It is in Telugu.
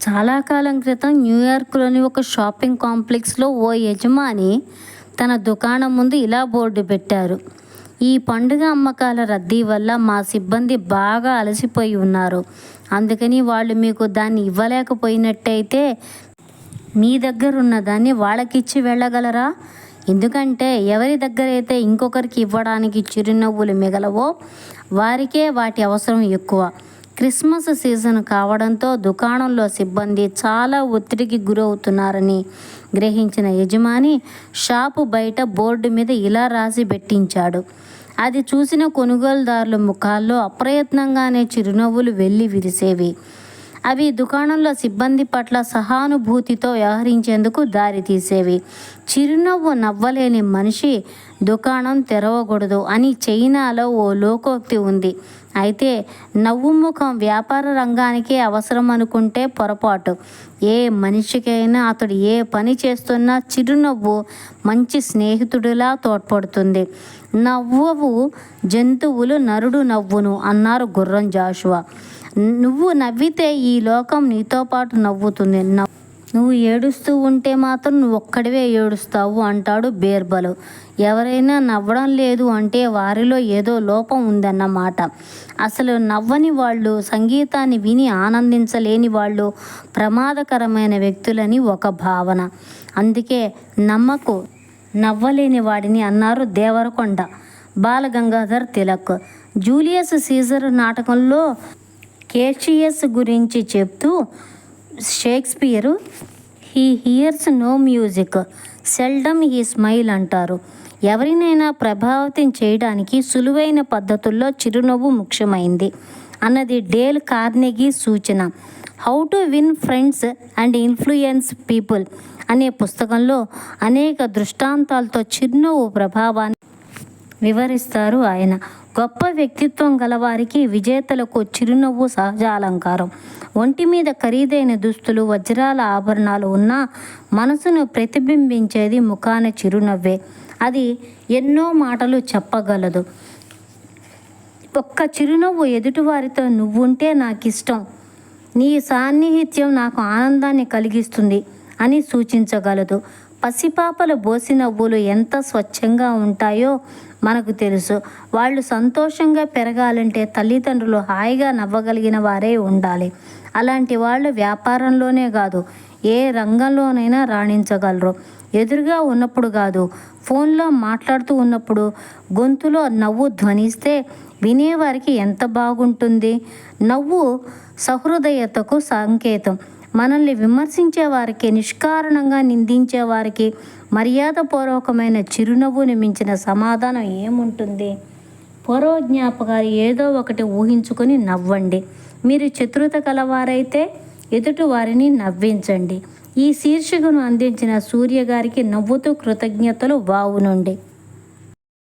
చాలా కాలం క్రితం న్యూయార్క్లోని ఒక షాపింగ్ కాంప్లెక్స్లో ఓ యజమాని తన దుకాణం ముందు ఇలా బోర్డు పెట్టారు. ఈ పండుగ అమ్మకాల రద్దీ వల్ల మా సిబ్బంది బాగా అలసిపోయి ఉన్నారు. అందుకని వాళ్ళు మీకు దాన్ని ఇవ్వలేకపోయినట్టయితే మీ దగ్గర ఉన్న దాన్ని వాళ్ళకిచ్చి వెళ్ళగలరా? ఎందుకంటే ఎవరి దగ్గర అయితే ఇంకొకరికి ఇవ్వడానికి చిరునవ్వులు మిగలవో వారికే వాటి అవసరం ఎక్కువ. క్రిస్మస్ సీజన్ కావడంతో దుకాణంలో సిబ్బంది చాలా ఒత్తిడికి గురవుతున్నారని గ్రహించిన యజమాని షాపు బయట బోర్డు మీద ఇలా రాసి పెట్టించాడు. అది చూసిన కొనుగోలుదారుల ముఖాల్లో అప్రయత్నంగానే చిరునవ్వులు వెళ్ళి విరిసేవి. అవి దుకాణంలో సిబ్బంది పట్ల సహానుభూతితో వ్యవహరించేందుకు దారితీసేవి చిరునవ్వు నవ్వలేని మనిషి దుకాణం తెరవకూడదు అని చైనాలో ఓ లోకోక్తి ఉంది. అయితే నవ్వు ముఖం వ్యాపార రంగానికి అవసరం అనుకుంటే పొరపాటు. ఏ మనిషికైనా అతడు ఏ పని చేస్తున్నా చిరునవ్వు మంచి స్నేహితుడిలా తోడ్పడుతుంది. నవ్వవు జంతువులు నరుడు నవ్వును అన్నారు గుర్రం జాషువా. నువ్వు నవ్వితే ఈ లోకం నీతో పాటు నవ్వుతుంది. నువ్వు ఏడుస్తూ ఉంటే మాత్రం నువ్వు ఒక్కడివే ఏడుస్తావు అంటాడు బీర్బలు. ఎవరైనా నవ్వడం లేదు అంటే వారిలో ఏదో లోపం ఉందన్నమాట. అసలు నవ్వని వాళ్ళు సంగీతాన్ని విని ఆనందించలేని వాళ్ళు ప్రమాదకరమైన వ్యక్తులని ఒక భావన. అందుకే నమ్మకు నవ్వలేని వాడిని అన్నారు దేవరకొండ బాలగంగాధర్ తిలక్. జూలియస్ సీజర్ నాటకంలో కేషియస్ గురించి చెప్తూ Shakespeare he hears no music seldom he smile అంటారు. ఎవరినైనా ప్రభావితం చేయడానికి సులువైన పద్ధతుల్లో చిరునవ్వు ముఖ్యమైంది అన్నది డేల్ కార్నెగీ సూచన. How to win friends and influence people అనే పుస్తకంలో అనేక దృష్టాంతాలతో చిరునవ్వు ప్రభావాన్ని వివరిస్తారు ఆయన. గొప్ప వ్యక్తిత్వం గలవారికి విజేతలకు చిరునవ్వు సహజ అలంకారం. ఒంటి మీద ఖరీదైన దుస్తులు వజ్రాల ఆభరణాలు ఉన్నా మనసును ప్రతిబింబించేది ముఖాన చిరునవ్వే. అది ఎన్నో మాటలు చెప్పగలదు. ఒక్క చిరునవ్వు ఎదుటివారితో నువ్వుంటే నాకు ఇష్టం నీ సాన్నిహిత్యం నాకు ఆనందాన్ని కలిగిస్తుంది అని సూచించగలదు. పసిపాపల బోసి నవ్వులు ఎంత స్వచ్ఛంగా ఉంటాయో మనకు తెలుసు. వాళ్ళు సంతోషంగా పెరగాలంటే తల్లిదండ్రులు హాయిగా నవ్వగలిగిన వారే ఉండాలి. అలాంటి వాళ్ళు వ్యాపారంలోనే కాదు ఏ రంగంలోనైనా రాణించగలరు. ఎదురుగా ఉన్నప్పుడు కాదు ఫోన్లో మాట్లాడుతూ ఉన్నప్పుడు గొంతులో నవ్వు ధ్వనిస్తే వినేవారికి ఎంత బాగుంటుంది? నవ్వు సహృదయతకు సంకేతం. మనల్ని విమర్శించే వారికి నిష్కారణంగా నిందించే వారికి మర్యాదపూర్వకమైన చిరునవ్వుని మించిన సమాధానం ఏముంటుంది? పూర్వజ్ఞాపకాలు ఏదో ఒకటి ఊహించుకొని నవ్వండి. మీరు చతురత కలవారైతే ఎదుటి వారిని నవ్వించండి. ఈ శీర్షికను అందించిన సూర్య గారికి నవ్వుతూ కృతజ్ఞతలు వావు